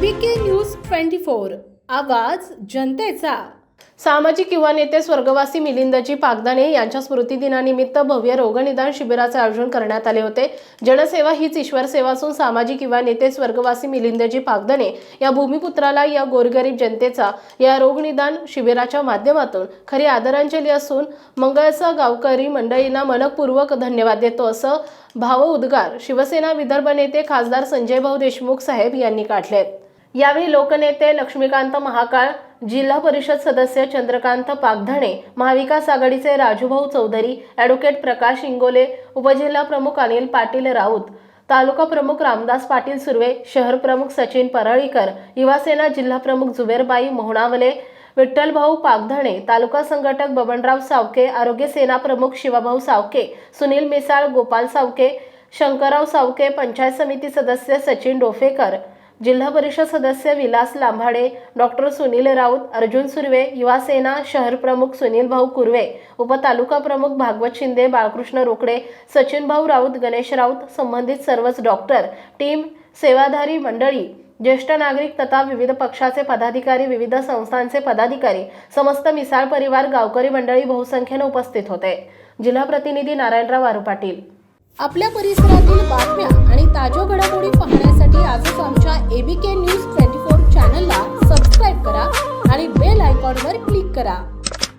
V K news twenty four आवाज जनतेचा. सामाजिक युवा नेते स्वर्गवासी मिलिंदजी पागदाने यांच्या स्मृतिदिनानिमित्त भव्य रोगनिदान शिबिराचे आयोजन करण्यात आले होते. जनसेवा हीच ईश्वर सेवा असून सामाजिक युवा नेते स्वर्गवासी मिलिंदजी पागदाने या भूमिपुत्राला या गोरगरीब जनतेचा या रोगनिदान शिबिराच्या माध्यमातून खरी आदरांजली असून मंगळचा गावकरी मंडळींना मनपूर्वक धन्यवाद देतो असं भाव उद्गार शिवसेना विदर्भ नेते खासदार संजय भाऊ देशमुख साहेब यांनी काढलेत. यावेळी लोकनेते लक्ष्मीकांत महाकाळ जिल्हा परिषद सदस्य चंद्रकांत पागधणे महाविकास आघाडीचे राजूभाऊ चौधरी ॲडव्होकेट प्रकाश इंगोले उपजिल्हा प्रमुख अनिल पाटील राऊत तालुका प्रमुख रामदास पाटील सुर्वे शहर प्रमुख सचिन परळीकर युवासेना जिल्हा प्रमुख जुबेरबाई मोहणावले विठ्ठलभाऊ पागधणे तालुका संघटक बबनराव सावके आरोग्य सेना प्रमुख शिवाभाऊ सावके सुनील मिसाळ गोपाल सावके शंकरराव सावके पंचायत समिती सदस्य सचिन डोफेकर जिल्हा परिषद सदस्य विलास लांभाडे डॉक्टर सुनील राऊत अर्जुन सुर्वे युवासेना शहर प्रमुख सुनील भाऊ कुर्वे उपतालुका प्रमुख भागवत शिंदे बाळकृष्ण रोकडे सचिन भाऊ राऊत गणेश राऊत संबंधित सर्वच डॉक्टर टीम सेवाधारी मंडळी ज्येष्ठ नागरिक तथा विविध पक्षाचे पदाधिकारी विविध संस्थांचे पदाधिकारी समस्त मिसाळ परिवार गावकरी मंडळी बहुसंख्येने उपस्थित होते. जिल्हा प्रतिनिधी नारायणराव वारू पाटील. आपल्या परिसरातील बातम्या आणि ताज्या घडामोडी पाहण्यासाठी आजच आमच्या